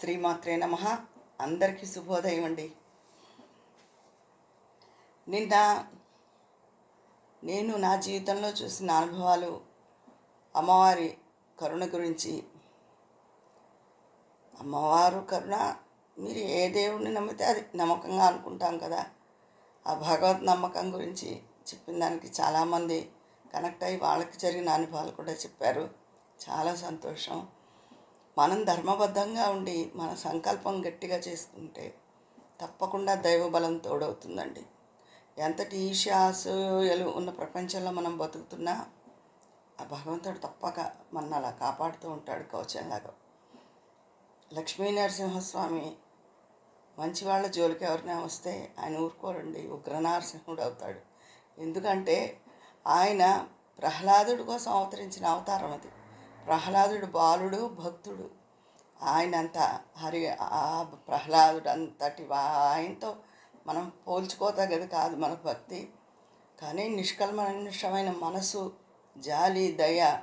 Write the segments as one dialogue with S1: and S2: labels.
S1: శ్రీమాత్రే నమ. అందరికీ శుభోదయం అండి. నిన్న నేను నా జీవితంలో చూసిన అనుభవాలు అమ్మవారి కరుణ గురించి. అమ్మవారు కరుణ మీరు ఏ దేవుడిని నమ్మితే అది నమ్మకంగా అనుకుంటాం కదా. ఆ భగవత్ నమ్మకం గురించి చెప్పిన దానికి చాలామంది కనెక్ట్ అయ్యి వాళ్ళకి జరిగిన అనుభవాలు కూడా చెప్పారు. చాలా సంతోషం. మనం ధర్మబద్ధంగా ఉండి మన సంకల్పం గట్టిగా చేసుకుంటే తప్పకుండా దైవబలం తోడవుతుందండి. ఎంతటి ఈశాసూయలు ఉన్న ప్రపంచంలో మనం బతుకుతున్నా ఆ భగవంతుడు తప్పక మన అలా కాపాడుతూ ఉంటాడు కవచంలాగా లక్ష్మీ నరసింహస్వామి మంచి వాళ్ళ జోలికి ఎవరైనా వస్తే ఆయన ఊరుకోరండి ఉగ్రనారసింహుడు అవుతాడు. ఎందుకంటే ఆయన ప్రహ్లాదుడి కోసం అవతరించిన అవతారం అది. ప్రహ్లాదుడు బాలుడు భక్తుడు. ఆయనంత హరి ఆ ప్రహ్లాదుడు అంతటి ఆయనతో మనం పోల్చుకోతగది కాదు మన భక్తి. కానీ నిష్కల్మషమైన మనసు జాలి దయ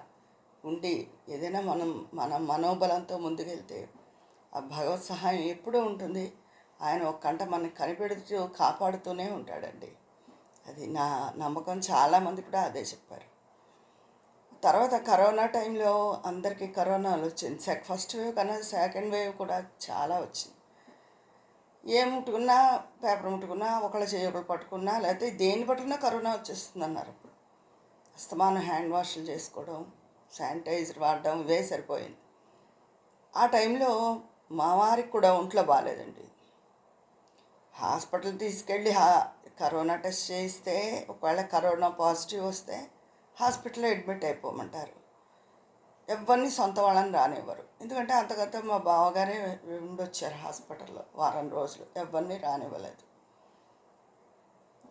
S1: ఉండి ఏదైనా మనం మన మనోబలంతో ముందుకెళ్తే ఆ భగవత్ సహాయం ఎప్పుడూ ఉంటుంది. ఆయన ఒక కంట మనకి కనిపెడుతూ కాపాడుతూనే ఉంటాడండి. అది నా నమ్మకం. చాలామంది కూడా అదే చెప్పారు. తర్వాత కరోనా టైంలో అందరికీ కరోనాలు వచ్చింది సెక్ ఫస్ట్ వేవ్ కన్నా సెకండ్ వేవ్ కూడా చాలా వచ్చింది. ఏ ముట్టుకున్నా పేపర్ ముట్టుకున్నా ఒకళ్ళ చేయి పట్టుకున్నా లేకపోతే దేన్ని పట్టుకున్నా కరోనా వచ్చేస్తుంది అన్నారు ఇప్పుడు అస్తమానం హ్యాండ్ వాష్లు చేసుకోవడం శానిటైజర్ వాడడం ఇవే సరిపోయింది. ఆ టైంలో మా వారికి కూడా ఒంట్లో బాగాలేదండి. హాస్పిటల్ తీసుకెళ్ళి హా కరోనా టెస్ట్ చేయిస్తే ఒకవేళ కరోనా పాజిటివ్ వస్తే హాస్పిటల్లో అడ్మిట్ అయిపోమంటారు. ఎవరిని సొంత వాళ్ళని రానివ్వరు. ఎందుకంటే అంతకంత మా బావగారే ఉండొచ్చారు హాస్పిటల్లో వారం రోజులు. ఎవరిని రానివ్వలేదు.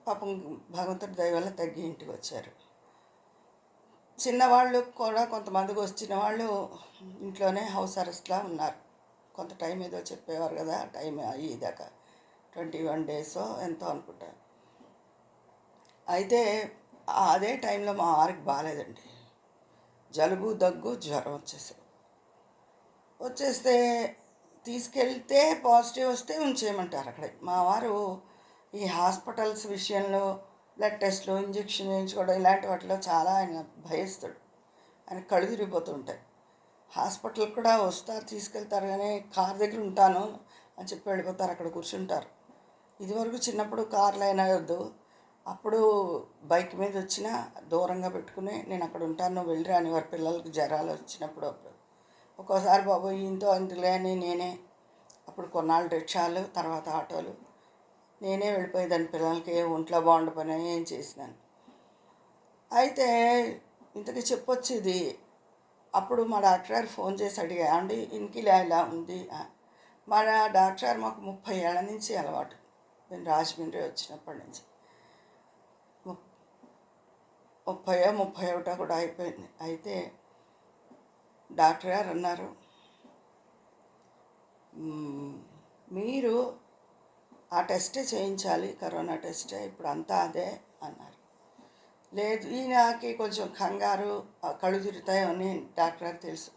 S1: పాపం భగవంతుడి దయవల్ల తగ్గి ఇంటికి వచ్చారు. చిన్నవాళ్ళు కూడా కొంతమందికి వచ్చిన వాళ్ళు ఇంట్లోనే హౌస్ అరెస్ట్లా ఉన్నారు. కొంత టైం ఏదో చెప్పేవారు కదా టైం అయ్యేదాకా. ట్వంటీ వన్ డేస్ ఎంతో అనుకుంటా. అయితే అదే టైంలో మా వారికి బాగాలేదండి జలుబు దగ్గు జ్వరం వచ్చేసాయి వచ్చేస్తే తీసుకెళ్తే పాజిటివ్ వస్తే ఉంచేయమంటారు అక్కడ? మా వారు ఈ హాస్పిటల్స్ విషయంలో బ్లడ్ టెస్ట్లు ఇంజక్షన్ వేయించుకోవడం ఇలాంటి వాటిలో చాలా ఆయన భయస్తాడు ఆయన కళ్ళు తిరిగిపోతుంటాయి హాస్పిటల్ కూడా వస్తారు తీసుకెళ్తారు కానీ కార్ దగ్గర ఉంటాను అని చెప్పి వెళ్ళిపోతారు అక్కడ కూర్చుంటారు. ఇదివరకు చిన్నప్పుడు కార్లు అయినా వద్దు. అప్పుడు బైక్ మీద వచ్చినా దూరంగా పెట్టుకుని నేను అక్కడ ఉంటాను వెళ్ళి రాని వారి పిల్లలకి జ్వరాలు వచ్చినప్పుడు అప్పుడు. ఒక్కోసారి బాబు ఈయంతో అందులే అని నేనే. అప్పుడు కొన్నాళ్ళు రిక్షాలు తర్వాత ఆటోలు. నేనే వెళ్ళిపోయేదాన్ని పిల్లలకి ఏ ఒంట్లో బాగుండ పని ఏం చేసినాను. అయితే ఇంతకీ చెప్పొచ్చేది అప్పుడు మా డాక్టర్ గారు ఫోన్ చేసి అడిగా అండి ఇలా ఇలా ఉంది? మా డాక్టర్ గారు మాకు ముప్పై ఏళ్ళ నుంచి అలవాటు. నేను రాజమండ్రి వచ్చినప్పటి నుంచి. ముప్పై ముప్పై ఒకటో కూడా అయిపోయింది. అయితే డాక్టర్ గారు అన్నారు మీరు ఆ టెస్టే చేయించాలి కరోనా టెస్టే ఇప్పుడు అంతా అదే అన్నారు. లేదు ఈయనకి కొంచెం కంగారు ఆ కళ్ళు తిరుగుతాయని డాక్టర్ గారు తెలుసు.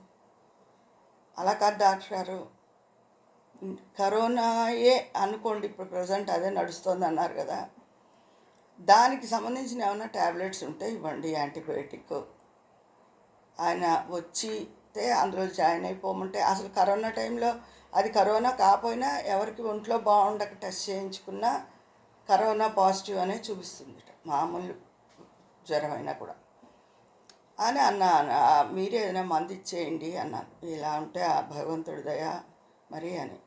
S1: అలా కాదు డాక్టర్ గారు కరోనాయే అనుకోండి ఇప్పుడు ప్రజెంట్ అదే నడుస్తుంది అన్నారు కదా. దానికి సంబంధించిన ఏమైనా ట్యాబ్లెట్స్ ఉంటే ఇవ్వండి యాంటీబయోటిక్. ఆయన వచ్చితే అందులో జాయిన్ అయిపోమంటే అసలు కరోనా టైంలో అది కరోనా కాకపోయినా ఎవరికి ఒంట్లో బాగుండక టెస్ట్ చేయించుకున్నా కరోనా పాజిటివ్ అనే చూపిస్తుంది మామూలు జ్వరం అయినా కూడా. అని అన్నా మీరే ఏదైనా మంది ఇచ్చేయండి అన్నాను. ఇలా ఉంటే ఆ భగవంతుడి దయ మరి అని.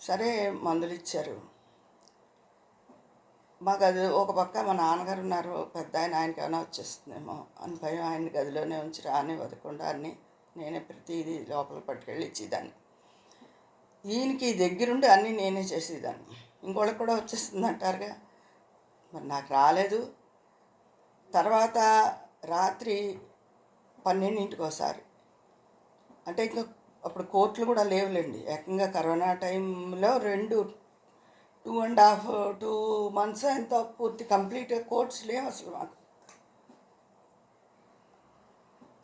S1: సరే మందులు ఇచ్చారు. మాకు అది ఒక పక్క మా నాన్నగారు ఉన్నారు పెద్ద ఆయన ఆయనకి ఏమైనా వచ్చేస్తుందేమో అని భయం. ఆయన గదిలోనే ఉంచి రాని వదకుండా అన్ని నేనే ప్రతిదీ లోపల పట్టుకెళ్ళి ఇచ్చేదాన్ని. ఈయనకి దగ్గరుండి అన్నీ నేనే చేసేదాన్ని. ఇంకోళ్ళకి కూడా వచ్చేస్తుంది అంటారుగా మరి నాకు రాలేదు. తర్వాత రాత్రి పన్నెండింటికి ఒకసారి అంటే ఇంకా అప్పుడు కోర్టులు కూడా లేవులేండి. ఏకంగా కరోనా టైంలో రెండు two and half two months ఎంత పూర్తి కంప్లీట్ కోర్ట్స్ లేవు అసలు మాకు.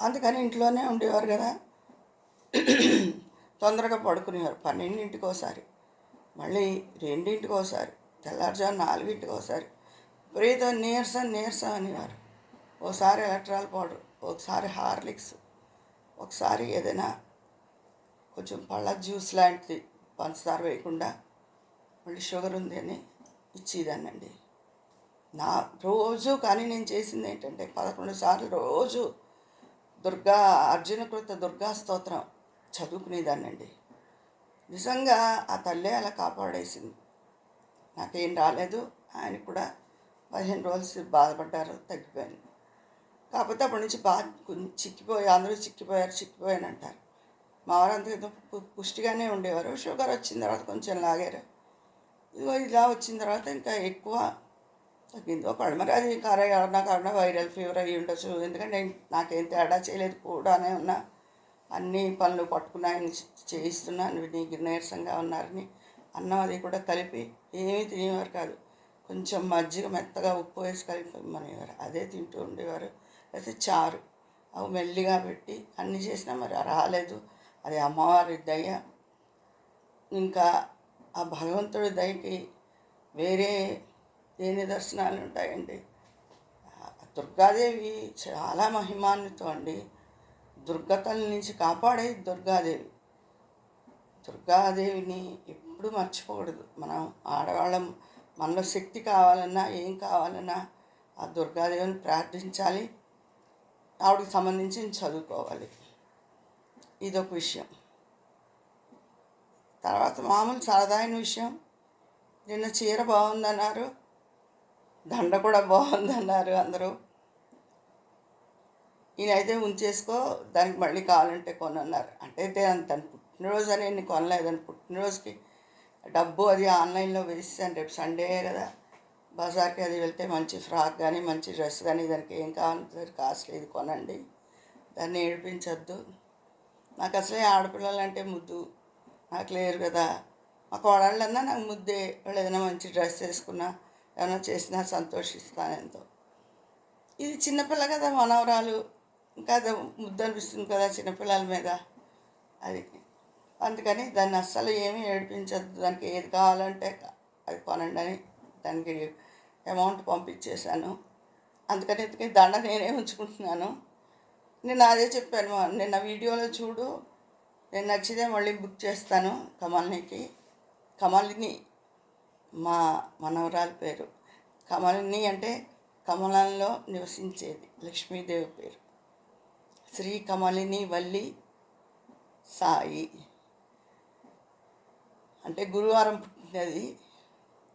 S1: అందుకని ఇంట్లోనే ఉండేవారు కదా. తొందరగా పడుకునేవారు. పన్నెండింటికి ఒకసారి మళ్ళీ రెండింటికి ఒకసారి తెల్లారుజాము నాలుగింటికి ఒకసారి విపరీతం నీరసం నీరసం అనేవారు. ఒకసారి ఎలక్ట్రాల్ పౌడర్ ఒకసారి హార్లిక్స్ ఒకసారి ఏదైనా కొంచెం పళ్ళ జ్యూస్ లాంటిది పంచదార వేయకుండా మళ్ళీ షుగర్ ఉంది అని ఇచ్చేదానండి నా రోజు కానీ నేను చేసింది ఏంటంటే పదకొండు సార్లు రోజు దుర్గా అర్జునకృత దుర్గా స్తోత్రం చదువుకునేదానండి నిజంగా ఆ తల్లే అలా కాపాడేసింది. నాకేం రాలేదు ఆయన కూడా పదిహేను రోజులు బాధపడ్డారు తగ్గిపోయాను. కాకపోతే అప్పటి నుంచి బాగా చిక్కిపోయి అందరూ చిక్కిపోయారు చిక్కిపోయాను అంటారు మా వారంతా పుష్టిగానే ఉండేవారు. షుగర్ వచ్చిన తర్వాత కొంచెం లాగారు. ఇలా వచ్చిన తర్వాత ఇంకా ఎక్కువ తగ్గింది. ఒక మరి అది కరోనా కారణం వైరల్ ఫీవర్ అయ్యి ఉండొచ్చు. ఎందుకంటే నాకేం తేడా చేయలేదు కూడానే ఉన్నా అన్ని పనులు పట్టుకున్నా ఆయన చే- చేయిస్తున్నాను. నీకు నీరసంగా ఉన్నారని అన్నం అది కూడా కలిపి ఏమీ తినేవారు కాదు. కొంచెం మజ్జిగ మెత్తగా ఉప్పు వేసి కలిపమనేవారు. అదే తింటూ ఉండేవారు. అయితే చారు అవి మెల్లిగా పెట్టి అన్ని చేసినా మరి రాలేదు. అది అమ్మవారి దయ. ఇంకా ఆ భగవంతుడి దయకి వేరే ఏ నిదర్శనాలు ఉంటాయండి? దుర్గాదేవి చాలా మహిమాన్వితం అండి. దుర్గతల నుంచి కాపాడేది దుర్గాదేవి. దుర్గాదేవిని ఎప్పుడు మర్చిపోకూడదు. మనం ఆడవాళ్ళం మనలో శక్తి కావాలన్నా ఏం కావాలన్నా ఆ దుర్గాదేవిని ప్రార్థించాలి. ఆవిడకి సంబంధించి చదువుకోవాలి. ఇదొక విషయం. తర్వాత మామూలు సరదాయిన విషయం. నిన్న చీర బాగుందన్నారు. దండ కూడా బాగుందన్నారు అందరూ. ఈయనైతే ఉంచేసుకో దానికి మళ్ళీ కావాలంటే కొనన్నారు. అంటే అయితే తను పుట్టినరోజు అని నేను కొనలేదని పుట్టినరోజుకి డబ్బు అది ఆన్లైన్లో వేసాను రేపు సండే కదా. బజార్కి అది వెళ్తే మంచి ఫ్రాక్ కానీ మంచి డ్రెస్ కానీ దానికి ఏం కావాలంటే కాస్ట్ ఇది కొనండి. దాన్ని ఏడిపించొద్దు. నాకు అసలే ఆడపిల్లలు అంటే ముద్దు. నాకు లేరు కదా. మా కోడళ్ళన్నా నాకు ముద్దే వాళ్ళు ఏదైనా మంచి డ్రెస్ వేసుకున్నా ఏమైనా చేసినా సంతోషిస్తాను ఎంతో ఇది చిన్నపిల్ల కదా మనవరాలు. ఇంకా అది ముద్దు అనిపిస్తుంది కదా చిన్నపిల్లల మీద. అది. అందుకని దాన్ని అస్సలు ఏమీ ఏడిపించద్దు. దానికి ఏది కావాలంటే అది కొనండి అని దానికి అమౌంట్ పంపించేశాను. అందుకని ఇంతకీ దండ నేనే ఉంచుకుంటున్నాను. నేను అదే చెప్పాను నిన్న వీడియోలో చూడు నేను నచ్చితే మళ్ళీ బుక్ చేస్తాను కమల్నికి. కమలిని మా మనవరాలి పేరు. కమలిని అంటే కమలంలో నివసించేది లక్ష్మీదేవి పేరు. శ్రీ కమలిని వల్లి సాయి. అంటే గురువారం పుట్టినది.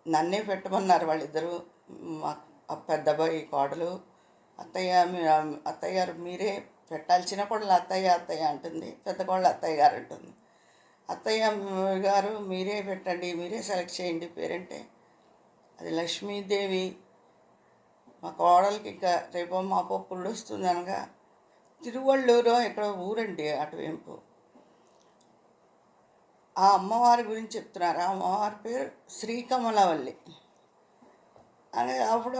S1: నన్నే పెట్టమన్నారు వాళ్ళిద్దరూ. మా పెద్దబాయి కోడలు. అత్తయ్య అత్తయ్య గారు మీరే పెట్టాలి చిన్న కోడలు అత్తయ్య అత్తయ్య అంటుంది. పెద్ద కోడలు అత్తయ్య గారు అంటుంది. అత్తయ్య గారు మీరే పెట్టండి మీరే సెలెక్ట్ చేయండి పేరంటే. అది లక్ష్మీదేవి మా కోడలికి ఇంకా రేపు మా పప్పులు వస్తుంది అనగా తిరువళ్ళూరు ఇక్కడ ఊరండి అటువైపు. ఆ అమ్మవారి గురించి చెప్తున్నారు. ఆ అమ్మవారి పేరు శ్రీకమలవల్లి. అని అప్పుడు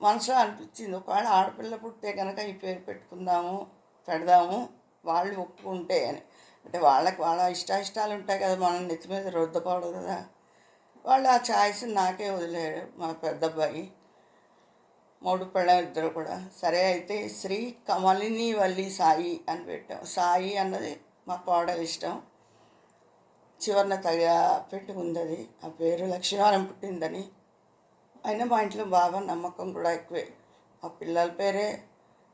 S1: మనసులో అనిపించింది ఒకవేళ ఆడపిల్ల పుట్టితే కనుక ఈ పేరు పెట్టుకుందాము పెడదాము వాళ్ళు ఒప్పుకుంటే అని. అంటే వాళ్ళకి వాళ్ళ ఇష్టాయిష్టాలు ఉంటాయి కదా మనం నెత్తి మీద రుద్దకూడదు కదా. వాళ్ళు ఆ ఛాయిస్ నాకే వదిలేరు మా పెద్ద అబ్బాయి మూడు పిల్ల ఇద్దరు కూడా. సరే అయితే శ్రీ కమలిని వల్లి సాయి అని పెట్టాం. సాయి అన్నది మా కోడలు ఇష్టం. చివరిన తగ పెట్టుకుంది అది ఆ పేరు లక్ష్మీవారం పుట్టిందని. అయినా మా ఇంట్లో బాగా నమ్మకం కూడా ఎక్కువే. మా పిల్లల పేరే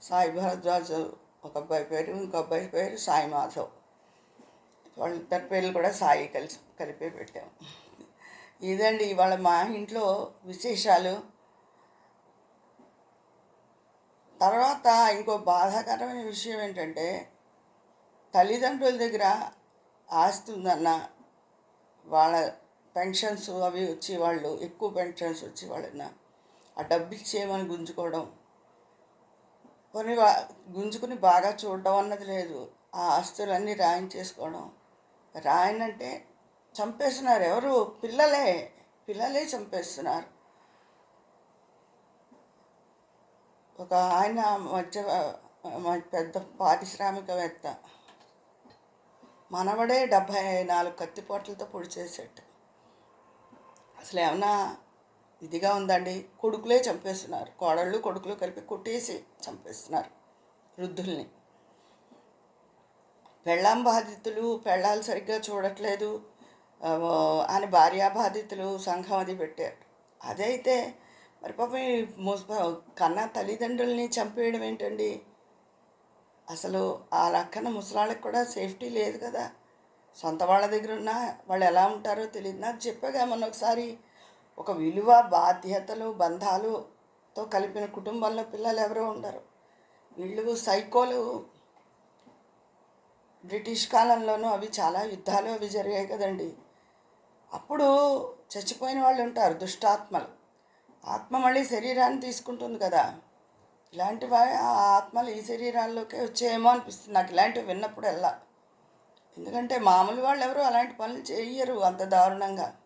S1: సాయి భరద్వాజు. ఒక అబ్బాయి పేరు ఇంకో అబ్బాయి పేరు సాయి మాధవ్. వాళ్ళిద్దరి పేర్లు కూడా సాయి కలిసి కలిపే పెట్టాము ఇదండి ఇవాళ మా ఇంట్లో విశేషాలు. తర్వాత ఇంకో బాధాకరమైన విషయం ఏంటంటే తల్లిదండ్రుల దగ్గర ఆస్తి ఉందన్న వాళ్ళ పెన్షన్స్ అవి వచ్చి వాళ్ళు ఎక్కువ పెన్షన్స్ వచ్చి వాళ్ళన్న ఆ డబ్బు ఇచ్చేయమని గుంజుకోవడం కొన్ని గుంజుకుని బాగా చూడడం అన్నది లేదు. ఆ ఆస్తులన్నీ రాయించేసుకోవడం. రాయనంటే చంపేస్తున్నారు ఎవరు? పిల్లలే. పిల్లలే చంపేస్తున్నారు. ఒక ఆయన మధ్య పెద్ద పారిశ్రామికవేత్త. మనవడే డెబ్భై నాలుగు కత్తిపోట్లతో పొడి చేసేట. అసలు ఏమన్నా ఇదిగా ఉందండి. కొడుకులే చంపేస్తున్నారు. కోడళ్ళు కొడుకులు కలిపి కొట్టేసి చంపేస్తున్నారు వృద్ధుల్ని. పెళ్ళాం బాధితులు పెళ్ళాలు సరిగ్గా చూడట్లేదు. అని భార్యా బాధితులు సంఘం అది పెట్టారు. అదైతే మరి పాపం ఈ కన్నా తల్లిదండ్రుల్ని చంపేయడం ఏంటండి? అసలు ఆ లక్కన ముసలాళ్ళకి కూడా సేఫ్టీ లేదు కదా. సొంత వాళ్ళ దగ్గర ఉన్న వాళ్ళు ఎలా ఉంటారో తెలియదు నాకు చెప్పాగా మొన్న ఒకసారి ఒక విలువ బాధ్యతలు బంధాలుతో కలిపిన కుటుంబంలో పిల్లలు ఎవరో ఉండరు. వీళ్ళు సైకోలు. బ్రిటిష్ కాలంలోనూ అవి చాలా యుద్ధాలు అవి జరిగాయి కదండి. అప్పుడు చచ్చిపోయిన వాళ్ళు ఉంటారు దుష్టాత్మలు. ఆత్మ మళ్ళీ శరీరాన్ని తీసుకుంటుంది కదా. ఇలాంటి వా ఆ ఆత్మలు ఈ శరీరాల్లోకే వచ్చేయేమో అనిపిస్తుంది. నాకు ఇలాంటివి విన్నప్పుడు ఎలా ఎందుకంటే మామూలు వాళ్ళు ఎవరు అలాంటి పనులు చేయరు అంత దారుణంగా.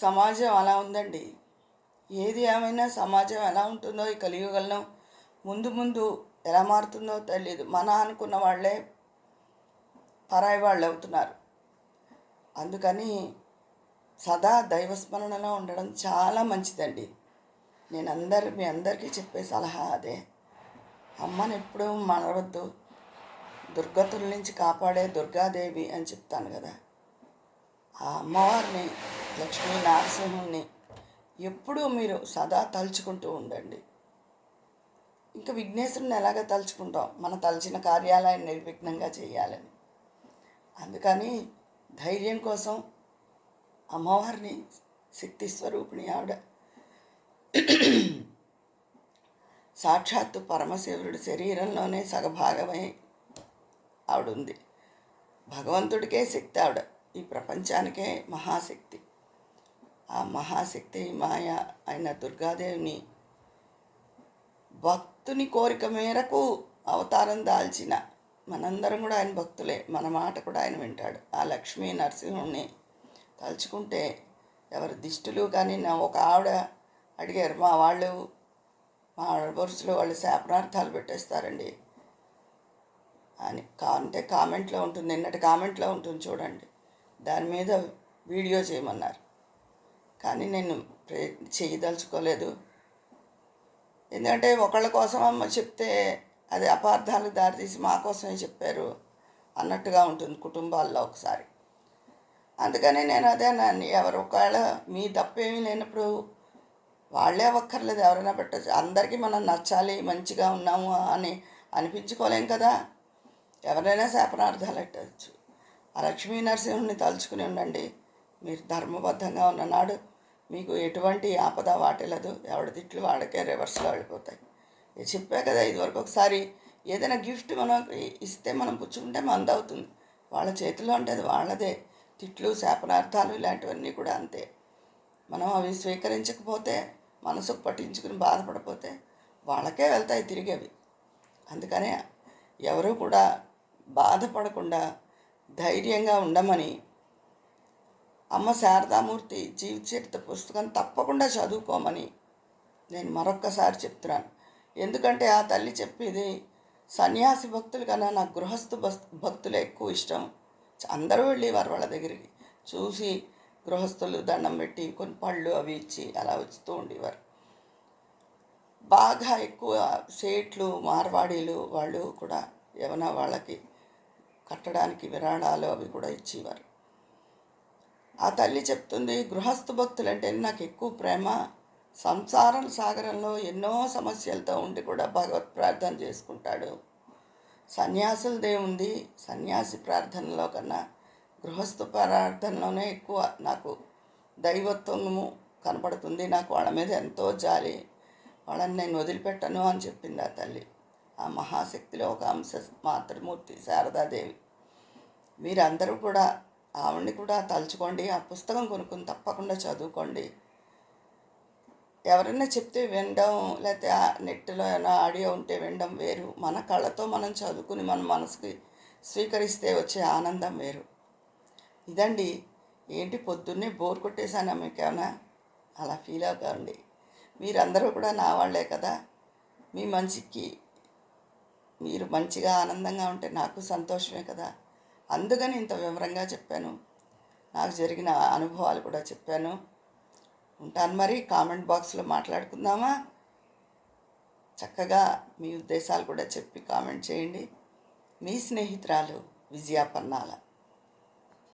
S1: సమాజం అలా ఉందండి. ఏది ఏమైనా సమాజం ఎలా ఉంటుందో ఈ కలియుగంలో ముందు ముందు ఎలా మారుతుందో తెలియదు మన అనుకున్న వాళ్ళే పరాయి వాళ్ళు అవుతున్నారు. అందుకని సదా దైవస్మరణలో ఉండడం చాలా మంచిదండి. నేను అందరు మీ అందరికీ చెప్పే సలహా అదే. అమ్మని ఎప్పుడూ మనవద్దు దుర్గతుల నుంచి కాపాడే దుర్గాదేవి అని చెప్తాను కదా. ఆ అమ్మవారిని లక్ష్మీ నరసింహుణ్ణి ఎప్పుడూ మీరు సదా తలుచుకుంటూ ఉండండి. ఇంకా విఘ్నేశ్వరుని ఎలాగ తలుచుకుంటాం? మన తలచిన కార్యాలయం నిర్విఘ్నంగా చేయాలని. అందుకని ధైర్యం కోసం అమ్మవారిని శక్తి స్వరూపిణి ఆవిడ సాక్షాత్తు పరమశివుడి శరీరంలోనే సగభాగమై ఆవిడ ఉంది భగవంతుడికే శక్తి ఆవిడ. ఈ ప్రపంచానికే మహాశక్తి. ఆ మహాశక్తి మాయ అయిన దుర్గాదేవిని భక్తుని కోరిక మేరకు అవతారం దాల్చిన మనందరం కూడా ఆయన భక్తులే. మన మాట కూడా ఆయన వింటాడు. ఆ లక్ష్మీ నరసింహుణ్ణి తలుచుకుంటే ఎవరి దిష్టులు కానీ నా ఒక ఆవిడ అడిగారు మా వాళ్ళు మా ఆడపరుషులు వాళ్ళు శాపనార్థాలు పెట్టేస్తారండి. అని కా అంటే కామెంట్లో ఉంటుంది నిన్నటి కామెంట్లో ఉంటుంది చూడండి. దాని మీద వీడియో చేయమన్నారు. కానీ నేను ప్రే చేయదలుచుకోలేదు. ఎందుకంటే ఒకళ్ళ కోసం అమ్మ చెప్తే అది అపార్థాలు దారితీసి మా కోసమే చెప్పారు అన్నట్టుగా ఉంటుంది కుటుంబాల్లో ఒకసారి. అందుకని నేను అదే నన్ను ఎవరు ఒకవేళ మీ తప్పేమీ లేనప్పుడు వాళ్ళే ఒక్కర్లేదు ఎవరైనా పెట్టచ్చు. అందరికీ మనం నచ్చాలి మంచిగా ఉన్నాము అని అనిపించుకోలేం కదా. ఎవరైనా శాపనార్థాలు పెట్టచ్చు. ఆ లక్ష్మీ నరసింహుని తలుచుకుని ఉండండి. మీరు ధర్మబద్ధంగా ఉన్ననాడు మీకు ఎటువంటి ఆపద వాటిల్లదు. ఎవడి తిట్లు వాళ్ళకే రివర్స్లో వెళ్ళిపోతాయి. ఇది చెప్పా కదా ఇదివరకు ఒకసారి ఏదైనా గిఫ్ట్ మనం ఇస్తే మనం పుచ్చుకుంటే మంద అవుతుంది. వాళ్ళ చేతిలో అంటే అది వాళ్ళదే. తిట్లు శాపనార్థాలు ఇలాంటివన్నీ కూడా అంతే. మనం అవి స్వీకరించకపోతే మనసుకు పట్టించుకుని బాధపడిపోతే వాళ్ళకే వెళ్తాయి తిరిగి అవి అందుకనే ఎవరూ కూడా బాధపడకుండా ధైర్యంగా ఉండమని అమ్మ శారదామూర్తి జీవిత చరిత్ర పుస్తకం తప్పకుండా చదువుకోమని నేను మరొక్కసారి చెప్తున్నాను. ఎందుకంటే ఆ తల్లి చెప్పేది సన్యాసి భక్తులు కన్నా నాకు గృహస్థు బస్ భక్తులే ఎక్కువ ఇష్టం. అందరూ వెళ్ళేవారు వాళ్ళ దగ్గరికి. చూసి గృహస్థులు దండం పెట్టి కొన్ని పళ్ళు అవి ఇచ్చి అలా వస్తూ ఉండేవారు. బాగా ఎక్కువ సేట్లు మార్వాడీలు వాళ్ళు కూడా ఏమైనా వాళ్ళకి కట్టడానికి విరాళాలు అవి కూడా ఇచ్చేవారు. ఆ తల్లి చెప్తుంది గృహస్థ భక్తులంటే నాకు ఎక్కువ ప్రేమ. సంసారం సాగరంలో ఎన్నో సమస్యలతో ఉండి కూడా భగవత్ ప్రార్థన చేసుకుంటాడు. సన్యాసులదే ఉంది సన్యాసి ప్రార్థనలో కన్నా గృహస్థ ప్రార్థనలోనే ఎక్కువ నాకు దైవత్వము కనపడుతుంది. నాకు వాళ్ళ మీద ఎంతో జాలి. వాళ్ళని నేను వదిలిపెట్టను అని చెప్పింది ఆ తల్లి. ఆ మహాశక్తిలో ఒక అంశ మాతృమూర్తి శారదాదేవి. మీరందరూ కూడా ఆవిడని కూడా తలుచుకోండి ఆ పుస్తకం కొనుక్కుని తప్పకుండా చదువుకోండి. ఎవరైనా చెప్తే వినడం లేకపోతే ఆ నెట్లో ఏమైనా ఆడియో ఉంటే వినడం వేరు. మన కళ్ళతో మనం చదువుకుని మన మనసుకి స్వీకరిస్తే వచ్చే ఆనందం వేరు. ఇదండి. ఏంటి పొద్దున్నే బోర్ కొట్టేశానా మీకేమైనా? అలా ఫీల్ అవుతారండి. మీరందరూ కూడా నా వాళ్ళే కదా. మీ మంచికి మీరు మంచిగా ఆనందంగా ఉంటే నాకు సంతోషమే కదా. అందుకని ఇంత వివరంగా చెప్పాను. నాకు జరిగిన అనుభవాలు కూడా చెప్పాను. ఉంటాను మరి కామెంట్ బాక్స్లో మాట్లాడుకుందామా? చక్కగా మీ ఉద్దేశాలు కూడా చెప్పి కామెంట్ చేయండి. మీ స్నేహితురాలు విజయాపన్నాల